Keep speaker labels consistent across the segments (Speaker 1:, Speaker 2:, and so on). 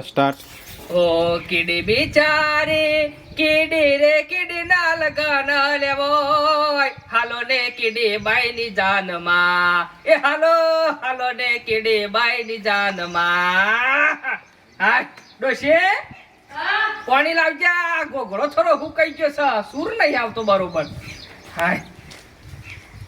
Speaker 1: Start
Speaker 2: ઓ કીડી બિચારી કીડી રે કીડી ના લગન લેવોય. હાલો ને કીડી બાઈ ની જાનમાં. એ હાલો હાલો ને કીડી બાઈ ની જાનમાં. હા ડોશી? પાણી લાવજે ગોગળો થોડો હુકાઈ ગયો છે. સૂર નહીં આવતો બરોબર. હાય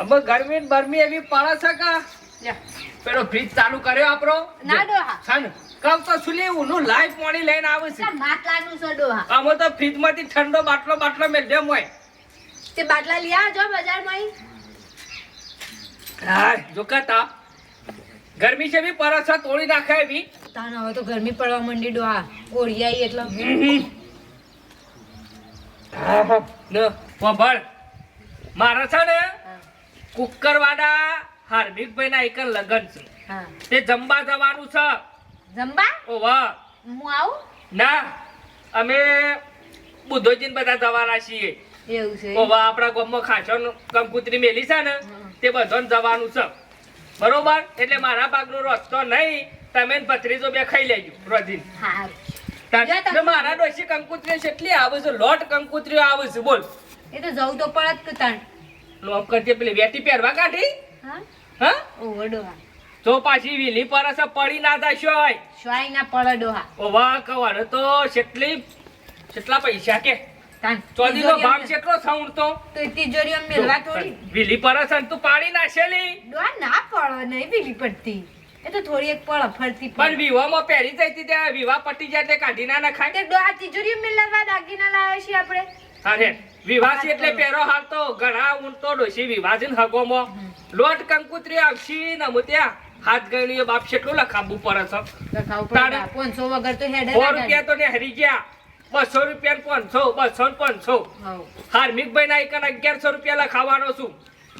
Speaker 2: હવે ગરમી ને બરમી એવી પડે છે કા? પેલો ફ્રીજ ચાલુ કર્યો આપણો?
Speaker 3: ના ડોહા.
Speaker 2: છાન. કહું તો સુલી ઉનું લાઈવ પાણી લઈને આવે છે.
Speaker 3: માટલાનું છે ડોહા
Speaker 2: અમે તો ફ્રીજમાંથી ઠંડો બાટલો બાટલો મેળ્યો હોય
Speaker 3: તે બાટલા લઈ આવજો બજારમાં ઈ.
Speaker 2: હા જો કાતા ગરમી છે બી પરસ તોડી નાખે એવી
Speaker 3: તાન હવે તો ગરમી પડવા માંડી ડોહા ઓળી આવી એટલે.
Speaker 2: ન પબળ મારા છે ને કુકરવાડા હાર્દિકભાઈ ના એક લગન છે. તે જમવા જવાનું છે.
Speaker 3: જમવા?
Speaker 2: ઓ વાહ.
Speaker 3: હું આવું?
Speaker 2: ના અમે બુદ્ધોજીન બધા જવાના છીએ.
Speaker 3: એવું છે
Speaker 2: ઓ વાહ આપણા ગામમાં ન- કંકુતરી મેલી છે ને તે બધાને જવાનું છે. બરોબર? એટલે મારા ભાગનો રસ્તો નહીં તમે ભત્રીજો બે ખાઈ લેજો રોજીન. મારા ડોશી કંકુતરીઓ કેટલી આવે છે લોટ કંકુતરીઓ આવે છે બોલ.
Speaker 3: એ તો જવું તો પડત કે તણ.
Speaker 2: લોક કરતી પેલી વેટી પહેરવા કાઢી?
Speaker 3: હા?
Speaker 2: હા?
Speaker 3: ઓહો ડોહા
Speaker 2: તો પાછી વીલી પર પડી ના થશો
Speaker 3: શ્વાય ના પડે ડોહા.
Speaker 2: ઓ વાહ કવાને તો કેટલી કેટલા પૈસા કે?
Speaker 3: તાન
Speaker 2: ચોદીનો ભાવ કેટલો સાઉન્ડ તો?
Speaker 3: તિજોરીઓ એ મેલવા થોડી?
Speaker 2: વીલી પર તું પાડી નાખેલી
Speaker 3: ડોહા ના પડે નહીં વીલી પડતી. એ તો થોડી એક પળ ફરતી
Speaker 2: પણ વિવાહમાં પહેરી જઈ હતી ત્યાં વિવાહ પટી જાય એટલે કાઢી ના નખાય?
Speaker 3: ડોહા તિજોરીઓ મેલવા દાગીના લાવ્યા છીએ આપણે.
Speaker 2: અરે વિવાહ છે એટલે પહેરો હાલ તો ઘણા ઊંટો ડોશી વિવાહ છે ને હગોમાં. લોટ કંકુત્રી આવશી ને હાથ ગણીએ બાપ કેટલું લખાબુ પડે છે.
Speaker 3: પાંચસો વગર તો હેડે ના
Speaker 2: રૂપિયા તો ને હરી ગયા. બસો રૂપિયા પાંચસો બસો પાંચસો. હાર્મિકભાઈ ના એક અગિયારસો રૂપિયા લખાવાનો છું.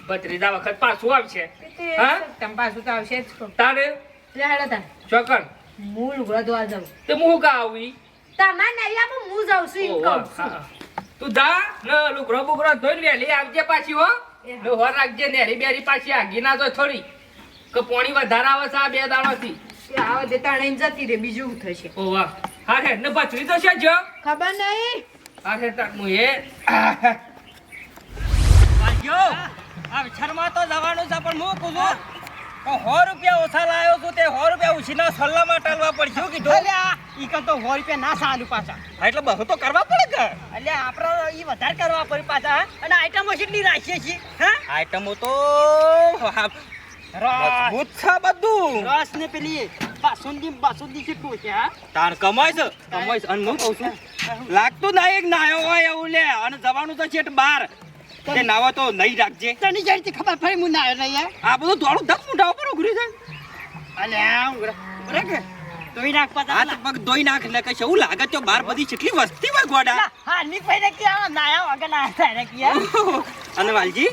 Speaker 2: ભત્રીજા વખત પાછું આવશે. હા?
Speaker 3: તમ પાછું તો આવશે જ
Speaker 2: તારે?
Speaker 3: લે હેડો તાન.
Speaker 2: ચોકન
Speaker 3: હું લુગડા જાઉં.
Speaker 2: તે હું કા આવી?
Speaker 3: તમારે નહીં આપો, હું જાઉં છું એમ કહું
Speaker 2: તું જા ને ધોઈને વહેલી આવજે પાછી હો. ને હોર રાખજે નેરી બેરી પાછી આગી ના તો થોડી. કે પોણી વધારે આવે છે આ બે દાડાથી
Speaker 3: એ આવા દેતા તાણે જતી રે બીજું શું થશે?
Speaker 2: ઓ વાહ. હા હે ને તો છે જો
Speaker 3: ખબર નહીં?
Speaker 2: હા હે તાર હું એ
Speaker 4: ભાઈઓ આ વિચારમાં તો જવાનું છે પણ હું કહું સો રૂપિયા ઓછા લાવ્યો છું તે સો રૂપિયા ઉછીના સલ્લામાં ટાલવા પડશે કીધું. ઈ કન તો સો રૂપિયા ના સાલું પાછા. હા, એટલે બહુ તો કરવા પડે કે એટલે આપણે ઈ વધારે કરવા પડે પાછા અને આઈટમો કેટલી રાખીએ છીએ હા? આઈટમો તો મજબૂત છે બધું. રસ ને પેલી બાસુંદી બાસુંદી છે હા? તાર કમાય છે? કમાય છે. અને હું કહું છું લાગતું ના એક નાયો હોય એવું લે અને જવાનું તો છેટ બાર તે નાવા તો નહીં રાખજે.
Speaker 5: તને જડતી ખબર પડી હું ના નહીં
Speaker 4: આ બધું દોડું ધક મુઠા ઉપર ઉઘરી છે.
Speaker 5: અલ્યા
Speaker 4: બરાબર
Speaker 5: તોય નાખ પાછા.
Speaker 4: હાથ પગ ધોઈ નાખ એટલે કઈ એવું લાગે તો બાર બધી કેટલી વસ્તી હોય ગોડા.
Speaker 5: હાર્મિક ભાઈ ને કે નાયા વગર ના થાય કે
Speaker 4: અને વાલજી?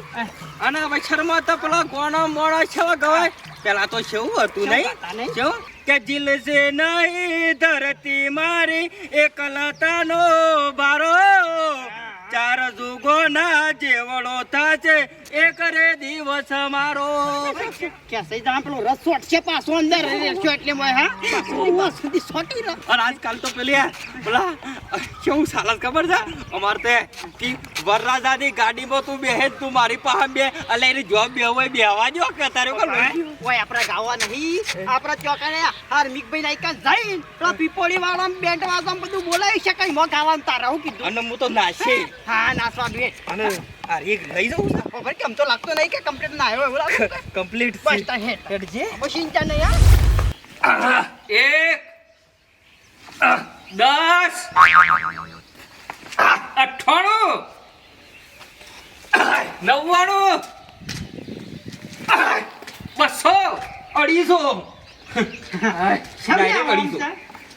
Speaker 4: અને વૈછરમાં તો પેલા ગોણો મોણો છે ગવાય પેલા તો કેવું હતું નહીં? કેવું કે દિલ સે નહીં ધરતી મારી એકલતાનો બારો. ચાર જુગો ના જેવડો થાશે એક રે દિવસ મારો.
Speaker 5: કે સહી જાણ પેલો રસ છે પાછો અંદર રહેશો એટલે મોય હા બસ સુધી સોટી રહ.
Speaker 4: અને આજકાલ તો પેલી પેલા કેવું સાલસ ખબર છે? અમાર તે કી વરરાજાની ગાડીમાં તું બેહે તું મારી પાસે બે એટલે એની જોબ બે હોય બેહવા જો કે તારે કોણ
Speaker 5: ઓય આપણા ગાવા નહીં આપણા ચોકને હાર્મિક ભાઈ ના જઈ તો પેલા પીપોળી વાળા બેન્ડ વાળા બધું બોલાવી શકાય મો ગાવાનું તારા હું કીધું.
Speaker 4: અને હું તો નાશે
Speaker 5: હા નાસવા દે.
Speaker 4: અને આ એક લઈ જાઉં
Speaker 5: ખબર કેમ તો લાગતો નહીં કે કમ્પ્લીટ ના આવ્યો એવું લાગે
Speaker 4: કમ્પ્લીટ
Speaker 5: બસ તા હેઠ
Speaker 4: હેડજે
Speaker 5: પછી ચિંતા નહીં હા?
Speaker 2: એક દસ આહ, નવ્વાણું બસો અઢીસો. આહ, direct અઢીસો.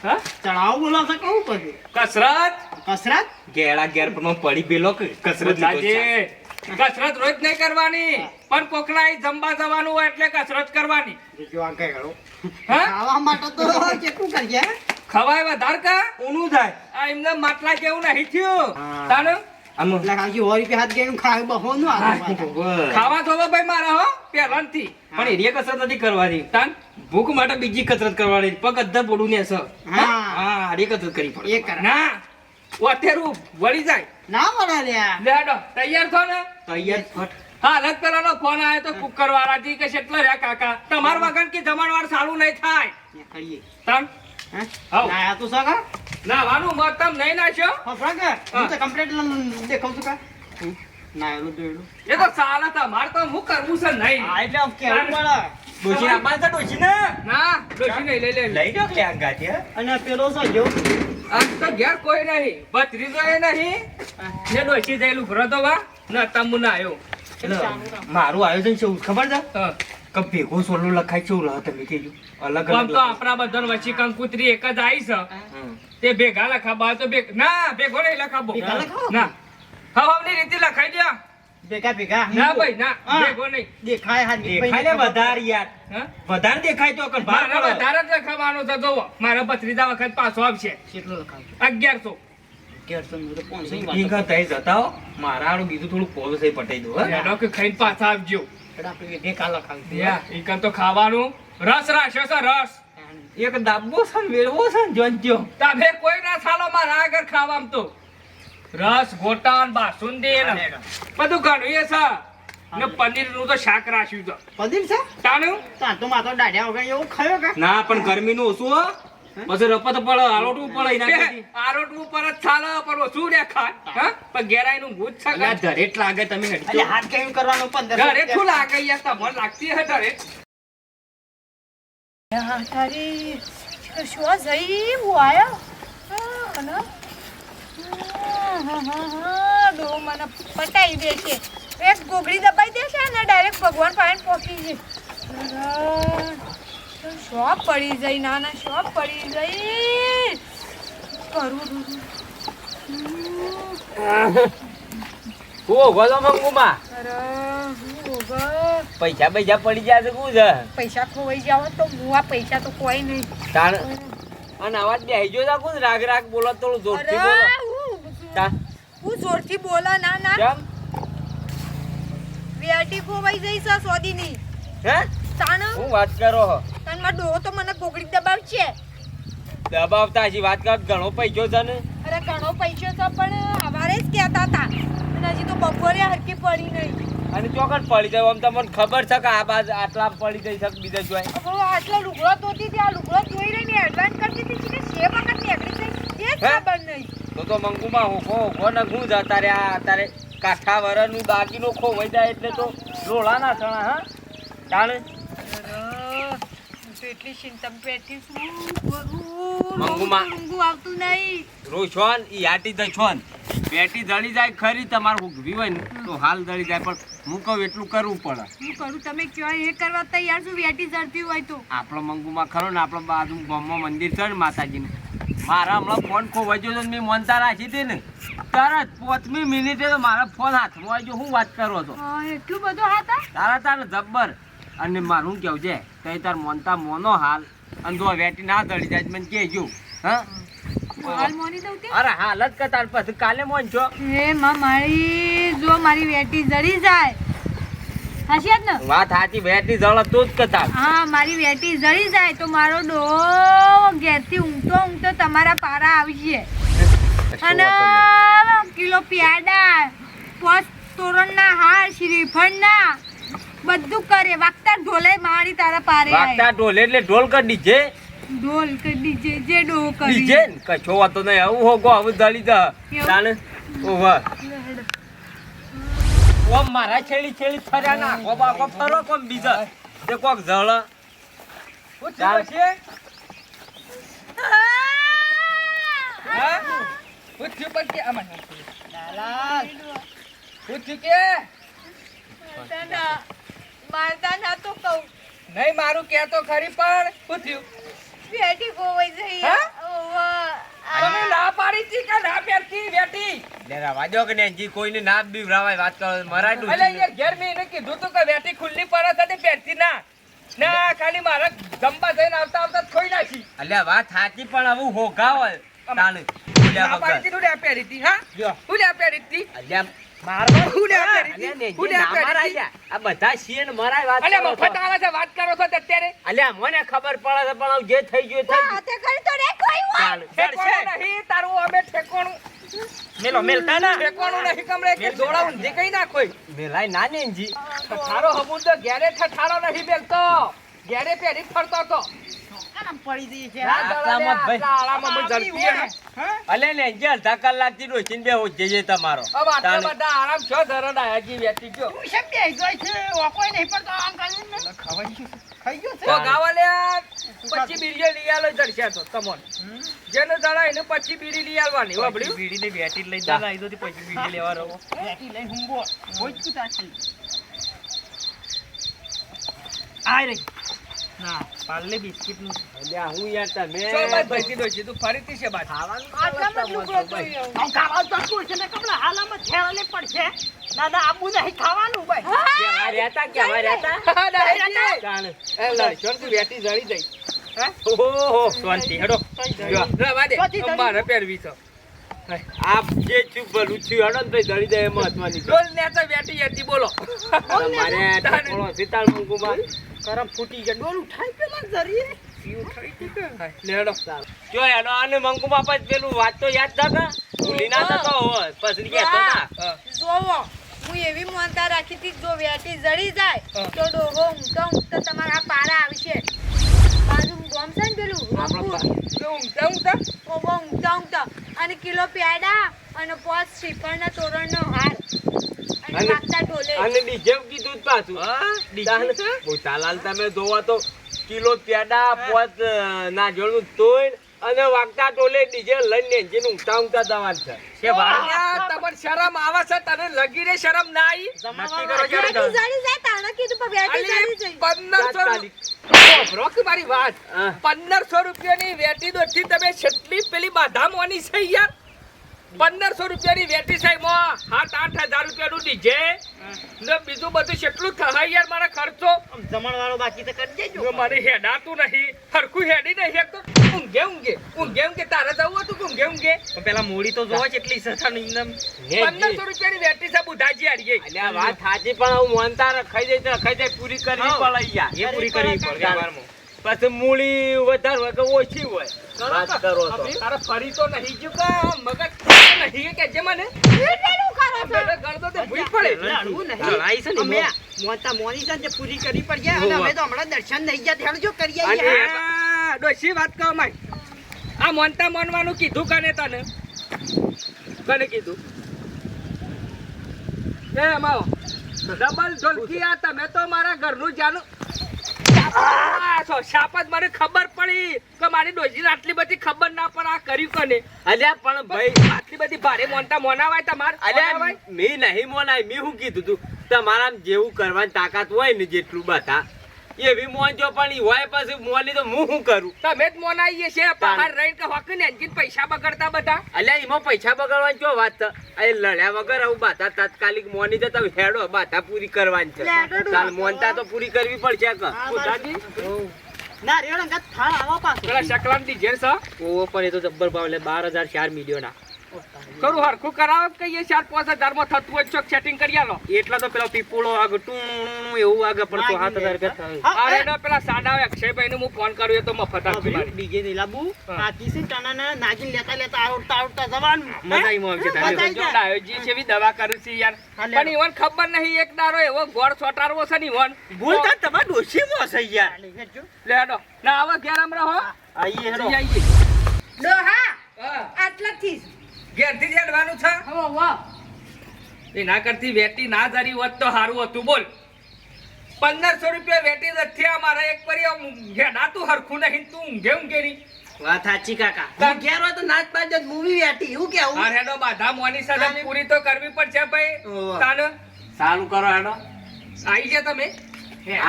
Speaker 2: હા?
Speaker 5: ચડાવ બોલો છે કહું પછી
Speaker 2: કસરત?
Speaker 5: કસરત?
Speaker 4: ગેડા ગેર પણ પડી પેલો કસરત.
Speaker 2: બુધાજી, કસરત રોજ નહીં કરવાની. પણ કોકના જમવા જવાનું હોય એટલે કસરત કરવાની. હા?
Speaker 5: ખાવા માટે તો કેટલું કરીએ.
Speaker 2: ખવાય વધાર કા?
Speaker 4: ઊનું થાય.
Speaker 2: આ એમને માટલા જેવું નહીં થયું.
Speaker 5: હા.
Speaker 2: તાને?
Speaker 4: આમ
Speaker 5: એટલે કાકી સો રૂપિયા હાથ ગયું ખાય બહો નું આ
Speaker 2: ખાવા તો ભાઈ મારા હો પહેલાંથી.
Speaker 4: પણ એરિયા કસરત નથી કરવાની.
Speaker 2: તાન?
Speaker 4: ભૂખ માટે બીજી કસરત કરવાની. પગ અધર બોડું ને છે
Speaker 5: હા
Speaker 1: દાઢી કસરત કરી પડે.
Speaker 2: ના. ઓતેરું વળી જાય.
Speaker 5: ના વળા લ્યા
Speaker 2: લે હેડો તૈયાર છો ને.
Speaker 1: તૈયાર ફટ
Speaker 2: હા અલગ પેલાનો ફોન આવ્યો તો કુકર વાળાથી કે કેટલો રહ્યા કાકા. તમાર વગર કે જમણવાર સારું નહીં થાય.
Speaker 5: નીકળીએ
Speaker 2: તમ
Speaker 5: હા? ના આ તું સગા
Speaker 2: નાવાનું મત તમ નહીં નાખ્યો
Speaker 5: હા ફ્રાંક હું? તો કમ્પ્લીટ દેખાવ છું કા? ના એલું તો
Speaker 2: એ તો સાલા તા માર તો હું કરવું છે નહીં.
Speaker 5: હા એટલે કેવું પડે?
Speaker 1: ડોશી આપવાનું છે ડોશી ને.
Speaker 2: ના ડોશી નહીં લઈ લે.
Speaker 1: લઈ દો કે આ ગાંઠી,
Speaker 5: અને પેલો સો જો
Speaker 2: આજ તો ઘેર કોઈ નહીં. ભત્રીજો એ નહીં. ને ડોશી જયેલું ઘરો તો વા ના તમુ ના આવ્યો
Speaker 1: મારું આયોજન છે ખબર છે. કે ભેગો સોલો લખાય છે એવું તમે અલગ અલગ
Speaker 2: તો આપણા બધા વચ્ચે કંકુતરી એક જ આવી છે. તે ભેગા લખાબા તો ભેગ ના ભેગો નહીં લખાબો ના. હવાની રીતે લખાઈ દે
Speaker 5: ભેગા ભેગા.
Speaker 2: ના ભાઈ ના ભેગો નહીં.
Speaker 5: દેખાય હા
Speaker 1: દેખાય ને વધારે યાર. વધારે દેખાય તો કણ ભાર
Speaker 2: વધારે જ લખાવાનો છે જોવો મારા ભત્રીજા વખત પાછો આવશે.
Speaker 5: કેટલો લખાવ
Speaker 2: અગિયારસો.
Speaker 5: અગિયારસો નું તો પાંચસો ની
Speaker 1: ઈ
Speaker 5: વાત
Speaker 1: કહે તઈ જતા હો. મારા હારું બીજું થોડું પોલો છે પટાઈ દો હે?
Speaker 2: એનો કે ખાઈને પાછા આવજો.
Speaker 5: એટલે આપણે ભેગા લખાવી
Speaker 2: યા ઈ કન તો ખાવાનું. રસ રાખ્યો છે રસ.
Speaker 1: એક દાબો છે ને છે.
Speaker 2: કોઈ ના ચાલો મારા આગળ ખાવામાં તો. રસ ગોટાન બાસુંદી ને બધું ઘણું એ છે ને પનીરનું તો શાક રાખ્યું તો
Speaker 5: પનીર છે
Speaker 2: તાનું?
Speaker 5: તાં તો માતો દાઢ્યા વગર એવું ખાયો કે?
Speaker 1: ના પણ ગરમીનું ઓછું હો. પછી રપત પડે આરોટવું પડે એના
Speaker 2: આરોટવું પર જ ચાલે પણ ઓછું રે ખાય. હા. પણ ઘેરાઈ નું ભૂત છે
Speaker 1: અલ્યા ધરેટ લાગે તમે
Speaker 5: હાથ કેમ કરવાનું? પંદર
Speaker 2: ઘરે શું લાગે યાર તમને લાગતી હે ઘરે?
Speaker 3: તારી શું જઈ હું આયો? અને? મને પટાઈ દે છે. એક ગોગડી દબાઈ દેશે અને ડાયરેક્ટ ભગવાન પાસે પહોંચી છે. શોપ પડી જઈ ના ના શોપ પડી જઈ. કરું
Speaker 1: પૈસા પૈસા પડી જાય શું છે?
Speaker 3: પૈસા ખોવાઈ જાવ તો હું આ પૈસા તો કોઈ નહીં.
Speaker 1: અને અવાજ બેસી જો રાગ રાગ બોલો થોડું જોરથી બોલો.
Speaker 3: અરે હું જોરથી બોલા ના ના.
Speaker 1: કેમ?
Speaker 3: વેટી ખોવાઈ જઈ છે સોદીની.
Speaker 1: હે?
Speaker 3: તાણ?
Speaker 1: હું વાત કરો હો.
Speaker 3: તનમાં ડોહો તો મને ગોગડી દબાવશે.
Speaker 1: દબાવતા હજી વાત કર ઘણો પૈસો છે ને?
Speaker 3: અરે ઘણો પૈસો છે પણ હવારે જ કહેતા હતા. અને હજી તો બપોરે હરકી પડી નહીં.
Speaker 1: અને ચોકડ પડી જાય આમ તમને ખબર છે કે આ બાજ આટલા પડી જઈ શક બીજા જોઈ
Speaker 3: આટલો લુગડો ધોતી હતી આ લુગડો જોઈ રહીને એડવાન્સ કરતી હતી કે શે વખત નીકળી ગઈ એ જ
Speaker 1: હે?
Speaker 3: ખબર
Speaker 1: તો મંગુમાં હોખો હોખો ને હું જ અત્યારે આ અત્યારે કાઠા વરનું દાગીનો ખોવાઈ જાય એટલે તો લોલા ના થણા હા? તાણે
Speaker 3: એટલી ચિંતામાં છું શું કરું
Speaker 1: મંગુમાં.
Speaker 3: મંગુ આવતું નહીં
Speaker 1: રોશોન ઈ આટી દઈ છોન. બેટી દળી જાય ખરી તમારે ઉગવી હોય ને તો હાલ દળી જાય પણ હું કહું એટલું કરવું પડે.
Speaker 3: હું કરું તમે કયો એ કરવા તૈયાર છું? વેટી ઝડપી હોય તો.
Speaker 1: આપણો મંગુમાં ખરો ને આપણો બાજુ ગામમાં મંદિર છે ને માતાજીનું. મારા હમણાં ફોન ખોવાઈ ગયો હતો મેં મોનતા રાખી હતી ને. તરત પાંચમી મિનિટે તો મારા ફોન હાથમાં આવી ગયો. હું વાત કરો
Speaker 3: હતો એટલું બધું હતા
Speaker 1: તારા તારે જબ્બર. અને મારું કેવું છે? તઈ તાર મોનતા મોનો હાલ. અને જો વેટી ના દળી જાય મને મને કહેજો. હા? અરે હાલ જ કે તાર પછી કાલે મોન છો
Speaker 3: હે માં મારી જો મારી વેટી જડી જાય વાત ને?
Speaker 1: વાત સાચી વેટી જળ તું જ કતા
Speaker 3: હા મારી વેટી જળી જાય તો મારો ડો ઘેરથી ઊંઘતો ઊંઘતો તમારા પારા આવશે અને કિલો પ્યાડા પોસ તોરણના હાર શ્રીફળના બધું કરે. વાગતા ઢોલે મારી તારા પારે.
Speaker 1: વાગતા ઢોલે એટલે ઢોલ કરી દીજે.
Speaker 3: ઢોલ કરી દીજે જે ડો કરી.
Speaker 1: છે ને? કશો વાતો નહીં. આવું હોગો આવું ધાલી જા? તાણે? ઓવા ઓમ મારા છેડી છેડી ફર્યા ના કો બાકો ફરો કોમ બીજા. તે કોક જળ.
Speaker 2: પૂછ્યો છે. પૂછ્યું પણ કે આમાં ના પૂછ્યું કે?
Speaker 3: મારતા ના તો કહું.
Speaker 2: નહીં મારું કે તો ખરી પણ પૂછ્યું.
Speaker 3: બેટી ગોવાઈ જઈ
Speaker 2: હા?
Speaker 3: ઓવા.
Speaker 2: તમે ના પાડી હતી કે ના પહેરતી વેટી
Speaker 1: લે દો કે ને જી કોઈને ના બીવરાવાય વાત કરો મરાય
Speaker 2: એટલે યાર ઘેર મેં એને કીધું તું કે વેટી ખુલ્લી પડે છે તે ના. ના ખાલી મારા જમવા જઈને આવતા આવતા ખોઈ નાખી.
Speaker 1: અલ્યા વાત સાચી પણ આવું હોગા હોય. તાણે
Speaker 2: ના
Speaker 1: અલ્યા
Speaker 2: પાડી
Speaker 1: વગર.
Speaker 2: તું લે પહેરી હા? તું લે પહેરી
Speaker 1: અલ્યા
Speaker 2: મારવા હું લે આ
Speaker 1: અલ્યા
Speaker 2: પહેરી
Speaker 1: નેજી
Speaker 2: હું લે આ
Speaker 1: ના મરાય
Speaker 2: પહેરી
Speaker 1: લ્યા. આ બધા શિયન મરાય વાત
Speaker 2: અલ્યા મફત આવે છે વાત કરો છો અત્યારે?
Speaker 1: અલ્યા મને ખબર પડે છે પણ હવે જે થઈ ગયું થઈ ગયું.
Speaker 3: તે કરી તો રે કોઈ હોય.
Speaker 2: નહીં તારું અમે ઠેકોણું.
Speaker 1: મેલો મેલતા ના
Speaker 2: ઠેકોણું નહીં કમરે કે જોડા ઊંધી કઈ નાખોય
Speaker 1: મેલાય ના ને જી
Speaker 2: ઠઠારો હબું તો ઘેરે ઠઠારો નહીં બેલતો ઘેરે પહેરી જ ફરતો
Speaker 5: આરામ પડી છે.
Speaker 1: આટલામાં ભાઈ.
Speaker 2: આળામાં મને
Speaker 1: અલે ને જે અડધા કલાકથી ડોસીને બે હોજે છે તમારો.
Speaker 2: હવે આટલા બધા આરામ છો ધરણ આયા જી વેતી ગયો.
Speaker 5: તું શેમ બેહી જાય છે? ઓકોય નહીં પડતો આમ કરીને? ખાઈ ગયો છે.
Speaker 2: તો ગાવાલ્યા પછી બીડીએ લઈ આલો જડશે તો તમોન. જેને દડા એને પછી બીડી લઈ આલવાની વાબડ્યું
Speaker 1: બીડીને બેટી લઈ જાના આવી તો પછી બીડી લેવા રહો.
Speaker 5: બેટી લઈ હુંબો હોય જ તું
Speaker 1: આય રે. ના પાર્લે બિસ્કિટનું. અલ્યા હું યાર તમે
Speaker 2: તું ફરીથી છે બાદ
Speaker 3: આટલામાં જ લુગડો
Speaker 5: તો તું છે? ને હાલામાં પડશે. ના ના આબુ નહીં ખાવાનું ભાઈ.
Speaker 1: રહેતા રહેતા
Speaker 2: હા, એ તું વેટી જળી જઈ.
Speaker 1: ઓહો. શાંતિ હેડો. જો
Speaker 2: રવા દે.
Speaker 5: ચોથી જળી.
Speaker 2: મારે પહેરવી છે.
Speaker 1: આ જે છું ભલું છું હેડો ભાઈ ધરી જાય એ મહત્વની
Speaker 2: બોલ ને તો બેઠી હતી બોલો.
Speaker 1: મારે ઠેકોણો સીતાળ મુકુમાં
Speaker 5: કરમ ફૂટી ગયા. ડોલ ઉઠાઈ પેલા
Speaker 1: પછી પેલું વાત તો યાદ થા ભૂલી ના થતો હોય. પછી કહેતો ના.
Speaker 3: જોવો હું એવી માનતા રાખી હતી જો વેટી જડી જાય તો ડોહો ઊંઘતા ઊંઘતા તમારા પારા આવશે. બાજુ ગોમ છે ને પેલું?
Speaker 1: આપણો
Speaker 3: રંગપુર.
Speaker 2: તો ઊંઘતા ઊંઘતા?
Speaker 3: ઓહો ઊંઘતા ઊંઘતા. અને કિલો પ્યાડા અને પોચ શ્રીફળના તોરણનો હાર. અને વાગતા ઢોલે.
Speaker 1: અને ડીજે કીધું પાછું.
Speaker 2: હા
Speaker 1: ડીજે ભૂતાલાલ તમે જોવા તો કિલો પ્યાડા પોચ નાગળનું તોય અને વાગતા ટોલે ડીજે લઈને જેનું ઊંઘતા ઊંઘતા દવાન છે. કે ભાઈ
Speaker 2: તમાર શરમ આવે છે? તને લગી રે શરમ ના આવી
Speaker 1: જમા કરો
Speaker 3: જાય? તાણે કીધું
Speaker 2: પગેટી
Speaker 3: જાડી જાય.
Speaker 2: 1500 ભોભરોક મારી વાત? પંદરસો રૂપિયાની વેટી દોઢથી તમે છેટલી પેલી બાધા છે યાર પંદરસો રૂપિયાની વેટી છે મો સાત આઠ હજાર રૂપિયાનું ડીજે ને બીજું બધું કેટલું થાય યાર મારા ખર્ચો.
Speaker 5: જમણ વાળો બાકી તો કરી દેજો.
Speaker 2: મારે હેડાતું નહીં. હરખું હેડી નહીં એક તો. ઊંઘે ઊંઘે. ઊંઘે ઊંઘે. તારે જવું હતું કે ઊંઘે ઊંઘે?
Speaker 5: પેલા મૂડી તો જોવા કેટલી સથાની એકદમ
Speaker 2: પંદરસો રૂપિયાની વેટી છે બુધાજી હારી
Speaker 1: ગઈ વાત સાચી પણ હું મોનતા રખાઈ જાય તો રખાઈ જાય પૂરી કરવી
Speaker 5: હા.
Speaker 1: પડે યાર.
Speaker 5: એ પૂરી કરવી પડે.
Speaker 1: પછી મૂળી વધારે હોય કે ઓછી હોય? વાત કરો તો.
Speaker 2: તારે ફરી તો નહીં જો કે મગજ નહીં કે જે મને?
Speaker 3: એટલું કરો છો?
Speaker 2: પેલો ગળદો તે ભૂઈ પડે
Speaker 5: લડવું
Speaker 1: લડાઈ છે
Speaker 5: નહીં
Speaker 1: ને
Speaker 5: અમે મોટા મોની સાથે પૂરી કરવી પડશે અને
Speaker 1: હોવા.
Speaker 5: અમે તો હમણાં દર્શન નહીં ગયા. હેડજો કરી
Speaker 1: અને
Speaker 5: આવીએ
Speaker 2: આ ડોશી વાત કહો માય આ મોનતા મોનવાનું કીધું કને તને? કને કીધું? એ માવો ડબલ ઢોલકી આ તમે તો મારા ઘરનું જાનું જ મને ખબર પડી કે મારી ડોશીને આટલી બધી ખબર ના પણ આ કર્યું કને?
Speaker 1: અલ્યા પણ ભાઈ
Speaker 2: આટલી બધી ભારે મોનતા મોનાવાય તમારે?
Speaker 1: અલ્યા? મેં નહીં મોનાય મેં શું કીધું તું? તમારા જેવું કરવાની તાકાત હોય ને જેટલું બધા એવી મોનજો પણ ઈ હોય પછી મોની તો હું શું કરું?
Speaker 2: તમે જ મોનાઈએ છે બહાર રહીને કે હોકીને એન્જિન પૈસા બગડતા બધા?
Speaker 1: અલ્યા એમાં પૈસા બગાડવાની જો વાત છે? એ લડ્યા વગર આવું બાધા તાત્કાલિક મોની જતા હેડો બાધા પૂરી કરવાની છે. ચાલ મોનતા તો પૂરી કરવી પડશે કે.
Speaker 2: બુધાજી
Speaker 5: ના રેડ થાળ આવો પાછો.
Speaker 2: પેલા શકલામ જેર છે?
Speaker 1: ઓ પણ એ તો જબ્બર ભાવ લે બાર હજાર ચાર મિલિયન
Speaker 2: કરું હરખું કરાવ કે કહીએ ચાર પાંચ હજાર થતું હોય ચોક સેટિંગ કરી આલો.
Speaker 1: એટલા તો પેલો પીપુળો આગ ટું એવું આગ પણ તો સાત હજાર રૂપિયા
Speaker 5: હા,
Speaker 2: અરે
Speaker 5: એ,
Speaker 2: ના પેલા સાડા અક્ષયભાઈ ને હું ફોન કર્યો તો મફત આપી મારી.
Speaker 5: બીજે નહીં લાબુ.
Speaker 2: હા.
Speaker 5: આ કિસી ટનાના નાગીન લેતા લેતા આવડતા આવડતા જવાન.
Speaker 1: મજા આવી આવશે તારે.
Speaker 2: જો
Speaker 5: જાય.
Speaker 2: ડાયોજી છે એવી દવા કરું છું યાર. પણ ઈવન ખબર નહીં એક દારો એવો ગોળ છોટારવો છે ને ઈવન.
Speaker 1: બોલતા તમારે મો છે યાર.
Speaker 2: લેડો ના આવા ઘેર રહો
Speaker 1: આઈએ હેડો.
Speaker 2: જઈ
Speaker 3: ડોહા
Speaker 2: હા,
Speaker 3: આટલાથી જ.
Speaker 2: ઘેરથી જ હેડવાનું છે?
Speaker 3: હો હો
Speaker 2: એના કરતી વેટી ના ધરી હોત તો સારું હતું બોલ. પંદરસો રૂપિયા વેટી નથી અમારા એક પરી ઘેડા તું હરખું નહીં તું ઊંઘે ઊંઘે નહીં.
Speaker 5: વાત સાચી કાકા.
Speaker 2: તું
Speaker 5: ઘેર હોય તો નાચ પાચ મૂવી વેટી એવું કેવું?
Speaker 2: મારે હેડો બાધા મોની સાથે પૂરી તો કરવી પડશે ભાઈ.
Speaker 5: ઓવા.
Speaker 1: સારું કરો હેડો.
Speaker 2: આવી ગયા તમે?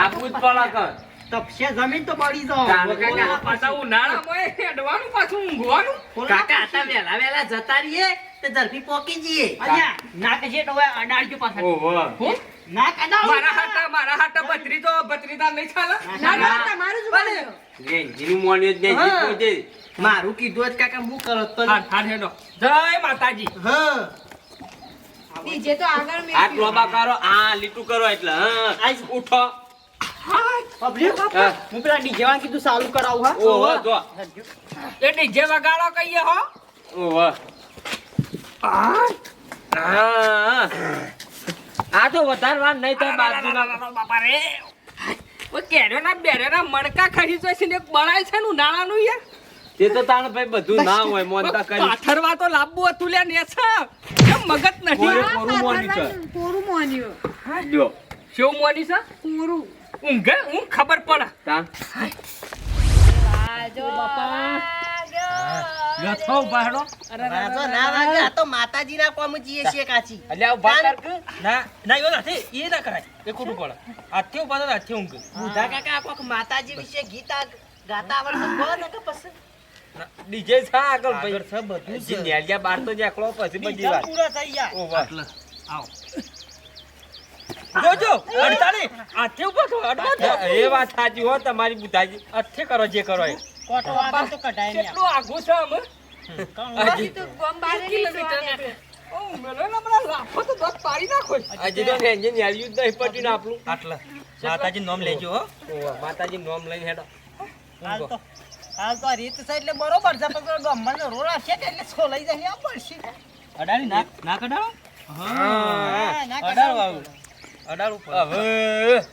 Speaker 1: આપવું જ પડે કર.
Speaker 5: તપશે જમીન તો પડી
Speaker 1: ચાલે,
Speaker 5: જાઓ
Speaker 1: કાકા.
Speaker 2: પાછા ઉનાળામાં પાછું ઊંઘવાનું.
Speaker 5: કાકા આટલા વહેલા વહેલા જતા રહીએ તો ઝડપી પોકી જઈએ. નાક છે તો અડાડજો પાછા
Speaker 1: ઓહો.
Speaker 2: હું?
Speaker 5: નાક અડાડો
Speaker 2: મારા હાટા મારા હાટા બત્રી તો બત્રીદાર નહીં ચાલે.
Speaker 3: ના ના તમારું જ બોલ્યો
Speaker 1: લે જીનું મોની જ નહીં
Speaker 5: હા.
Speaker 1: જીતવું
Speaker 5: મારું કીધું જ કાકા હું કરો તો
Speaker 2: હેડો જય માતાજી.
Speaker 5: હા.
Speaker 3: તો આગળ
Speaker 1: હાથ
Speaker 3: મેક્યું.
Speaker 1: લોબા કરો આ લીટું કરો એટલે હા. ઉઠો. હા.
Speaker 5: હું. પેલા ડીજે વાળા કીધું ચાલુ કરાવું હા.
Speaker 1: ઓહો જો.
Speaker 2: એ ડીજે વગાડો કહીએ હો.
Speaker 1: ઓહો. આ તો વધારે વાર નહીં તો બાજુના.
Speaker 2: બાપા રે. કેરીઓના બેરીઓના મણકા છે ને બળાય છે ને ઉનાળાનું યાર.
Speaker 1: તે તો તાણ ભાઈ બધું ના હોય મોનતા કરી.
Speaker 2: પાથરવા તો લાંબુ હતું લે ને છે મગજ નથી?
Speaker 1: કોરે કોરું મોની છે?
Speaker 3: કોરું મોન્યું.
Speaker 1: જો
Speaker 2: શું મોની છે?
Speaker 3: કોરું.
Speaker 2: ઊંઘે? ઊંઘ ખબર પડે.
Speaker 1: લથો
Speaker 5: વાંધો ના વાગે આ તો માતાજીના કોમ જીએ છીએ કાચી.
Speaker 1: એટલે આ ઊભા
Speaker 4: ના ના એવું નથી. એ ના કરાય. એ ખોટું પડે. હાથથી ઊભા તો હાથથી ઊંઘ.
Speaker 5: બુઢા કાકા કોક માતાજી વિશે ગીતા ગાતા આવડતું હોય કે પછી.
Speaker 1: ડીજે છે આગળ ભાઈ.
Speaker 4: આગળ છે બધું
Speaker 1: જે નેલિયા બાર તો નીકળો પછી બધી વાત.
Speaker 5: પૂરા થઈ ગયા.
Speaker 4: જોજો અડતાલી હાથથી ઉપર કરો અડવા
Speaker 1: એ વાત સાચી હો તમારી બુધાજી
Speaker 4: હાથથી કરો જે કરો એ
Speaker 5: કોટો વાગે તો કઢાય નહીં
Speaker 2: કેટલું આઘું છે અમે
Speaker 3: હજી. તો ગમ બહાર નહીં
Speaker 2: કિલોમીટર ને. ઓ મેલો ને લાફો તો દોત પાડી નાખો
Speaker 1: હજી તો એન્જિન નેલિયું જ નહીં પટ્યું આપણું.
Speaker 4: આટલા. માતાજી નામ લેજો હો.
Speaker 1: માતાજી નોમ લઈને હેડો.
Speaker 5: હાલ તો હાલ તો રીત છે એટલે બરોબર છે પણ ગમણ રોડ એટલે છોલાઈ જાય પડશે.
Speaker 4: અડાડી ના
Speaker 1: હા
Speaker 5: ના
Speaker 4: અડાડો
Speaker 1: હવે